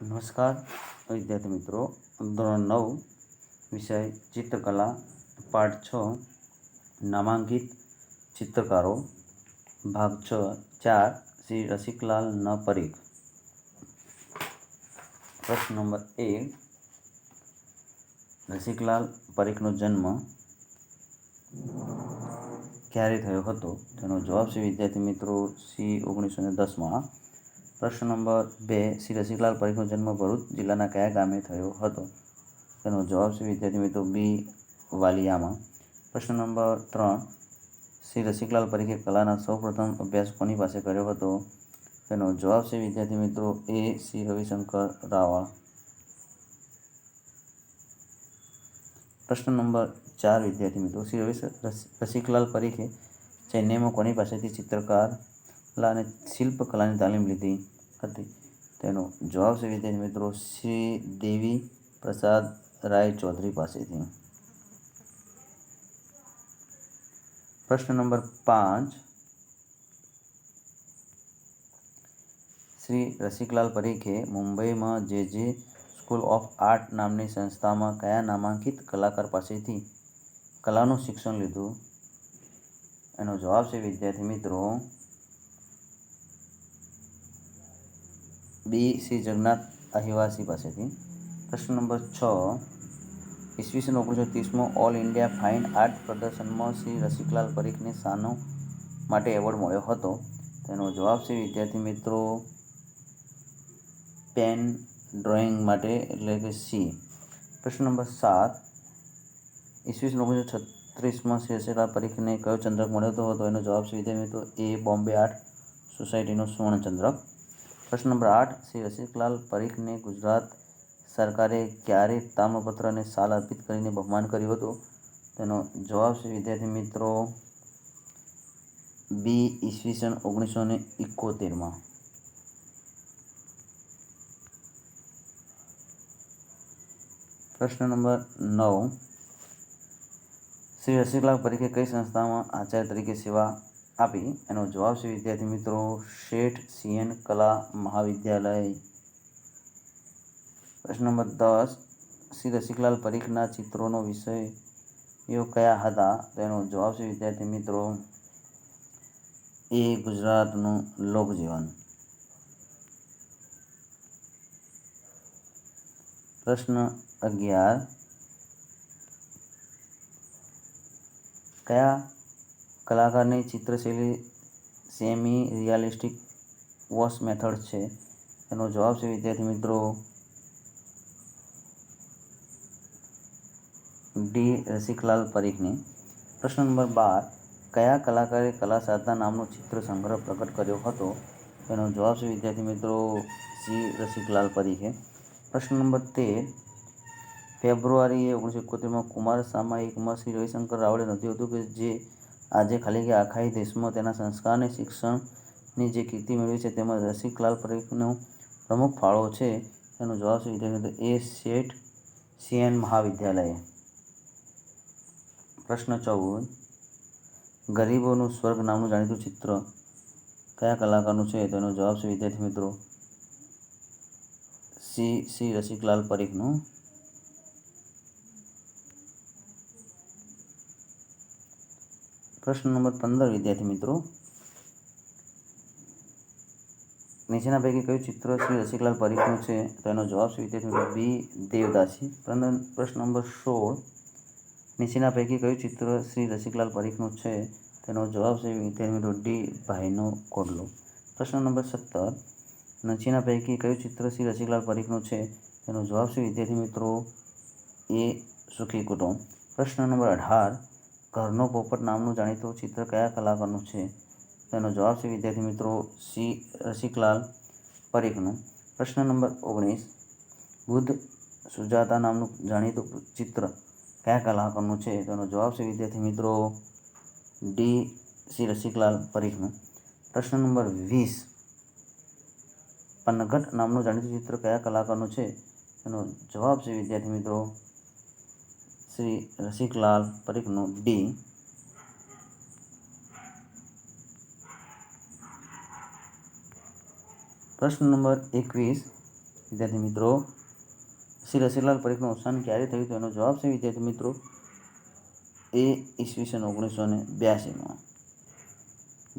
નમસ્કાર. વિદ્યાર્થી મિત્રો, ધોરણ નવ, વિષય ચિત્રકલા, પાઠ છ, નામાંકિત ચિત્રકારો, ભાગ છ, ચાર, શ્રી રસિકલાલ ન પરીખ. પ્રશ્ન નંબર એક રસિકલાલ પરીખનો જન્મ ક્યારે થયો હતો? તેનો જવાબ છે વિદ્યાર્થી મિત્રો, સી ઓગણીસો ને દસમાં. પ્રશ્ન નંબર બે શ્રી રસિકલાલ પરીખનો જન્મ ભરૂચ જિલ્લાના કયા ગામે થયો હતો? તેનો જવાબ છે વિદ્યાર્થી મિત્રો બી, વાલિયામાં. પ્રશ્ન નંબર ત્રણ શ્રી રસિકલાલ પરીખે કલાના સૌપ્રથમ અભ્યાસ કોની પાસે કર્યો હતો? તેનો જવાબ છે વિદ્યાર્થી મિત્રો એ શ્રી રવિશંકર રાવળ. પ્રશ્ન નંબર ચાર, વિદ્યાર્થી મિત્રો શ્રી રવિ રસિકલાલ પરીખે ચેન્નઈમાં કોની પાસેથી ચિત્રકાર કલા અને શિલ્પકલાની તાલીમ લીધી હતી. તેનો જવાબ છે વિદ્યાર્થી મિત્રો શ્રી દેવી પ્રસાદ રાય ચૌધરી પાસેથી. પ્રશ્ન નંબર પાંચ. શ્રી રસિકલાલ પરીખે મુંબઈમાં જે જે સ્કૂલ ઓફ આર્ટ નામની સંસ્થામાં કયા નામાંકિત કલાકાર પાસેથી કલાનું શિક્ષણ લીધું? એનો જવાબ છે વિદ્યાર્થી મિત્રો બી શ્રી જગન્નાથ અહિવાસી પાસેથી. પ્રશ્ન નંબર છ. ઈસવીસન ઓગણીસો ત્રીસમાં ઓલ ઇન્ડિયા ફાઇન આર્ટ પ્રદર્શનમાં શ્રી રસિકલાલ પરીખને શાનો માટે એવોર્ડ મળ્યો હતો. તેનો જવાબ છે, વિદ્યાર્થી મિત્રો, પેન ડ્રોઈંગ માટે એટલે કે સી. પ્રશ્ન નંબર સાત. ઈસવીસન ઓગણીસો છત્રીસમાં રસિકલાલ પરીખને કયો ચંદ્રક મળ્યો હતો? એનો જવાબ છે, વિદ્યાર્થી મિત્રો, એ બોમ્બે આર્ટ સોસાયટીનો સુવર્ણચંદ્રક પ્રશ્ન નંબર આઠ, શ્રી રસિકલાલ પરીખને ગુજરાત સરકારે ક્યારે તામ્રપત્ર અને સાલ અર્પિત કરીને બહુમાન કર્યું હતું? તેનો જવાબ છે, વિદ્યાર્થી મિત્રો, બી ઈસવીસન ઓગણીસો ને ઇકોતેરમાં પ્રશ્ન નંબર નવ, શ્રી રસિકલાલ પરીખે કઈ સંસ્થામાં આચાર્ય તરીકે સેવા આપી એનો જવાબ છે, વિદ્યાર્થી મિત્રો, શેઠ સીએન કલા મહાવિદ્યાલય. પ્રશ્ન નંબર દસ, શ્રી રસિકલાલ પરીખના ચિત્રોનો વિષયો કયા હતા? તેનો જવાબ છે, વિદ્યાર્થી મિત્રો, એ ગુજરાતનું લોકજીવન. પ્રશ્ન અગિયાર, કયા કલાકારની ચિત્રશૈલી સેમી રિયાલિસ્ટિક વોશ મેથડ છે. એનો જવાબ છે, વિદ્યાર્થી મિત્રો ડી રસિકલાલ પરીખની. પ્રશ્ન નંબર બાર, કયા કલાકારે કલા સાધના નામનો ચિત્ર સંગ્રહ પ્રકટ કર્યો હતો? એનો જવાબ છે, વિદ્યાર્થી મિત્રો સી રસિકલાલ પરીખે. પ્રશ્ન નંબર તેર ફેબ્રુઆરી ઓગણીસો એકોતેરમાં કુમાર સામાયિકમાં શ્રી રવિશંકર રાવળે નોંધ્યું હતું કે જે આજે ખાલી કે આખાઈ દેશમાં તેના સંસ્કાર અને શિક્ષણની જે કીર્તિ મેળવી છે તેમાં રસિકલાલ પરીખનો પ્રમુખ ફાળો છે, તેનો જવાબ છે વિદ્યાર્થી એ શેઠ સીએન મહાવિદ્યાલય. પ્રશ્ન ચૌદ. ગરીબોનું સ્વર્ગ નામનું જાણીતું ચિત્ર કયા કલાકારનું છે? તેનો જવાબ છે વિદ્યાર્થી મિત્રો? સી સી રસિકલાલ પરીખનું પ્રશ્ન નંબર પંદર, વિદ્યાર્થી મિત્રો. નીચેના પૈકી કયું ચિત્ર શ્રી રસિકલાલ પરીખનું છે? તો તેનો જવાબ છે વિદ્યાર્થી મિત્રો બી, દેવદાસી. પ્રશ્ન નંબર સોળ. નીચેના પૈકી કયું ચિત્ર શ્રી રસિકલાલ પરીખનું છે? તેનો જવાબ છે વિદ્યાર્થી મિત્રો ડી, ભાઈનો કોડલો. પ્રશ્ન નંબર સત્તર. નીચેના પૈકી કયું ચિત્ર શ્રી રસિકલાલ પરીખનું છે? તેનો જવાબ છે વિદ્યાર્થી મિત્રો એ સુખી કુટુંબ. પ્રશ્ન નંબર અઢાર. ઘરનો પોપટ નામનું જાણીતું ચિત્ર કયા કલાકારનું છે? તેનો જવાબ છે, વિદ્યાર્થી મિત્રો, સી, રસિકલાલ પરીખનું. પ્રશ્ન નંબર ઓગણીસ. બુદ્ધ સુજાતા નામનું જાણીતું ચિત્ર કયા કલાકારનું છે? તેનો જવાબ છે, વિદ્યાર્થી મિત્રો, ડી, સી, રસિકલાલ પરીખનું. પ્રશ્ન નંબર વીસ. પનઘટ નામનું જાણીતું ચિત્ર કયા કલાકારનું છે? તેનો જવાબ છે, વિદ્યાર્થી મિત્રો શ્રી રસિકલાલ પરીખનું ડી પ્રશ્ન નંબર એકવીસ. વિદ્યાર્થી મિત્રો, શ્રી રસિકલાલ પરીખનું અવસાન ક્યારે થયું તો એનો જવાબ છે, વિદ્યાર્થી મિત્રો, એ ઈસવીસન ઓગણીસો ને બ્યાસીમાં.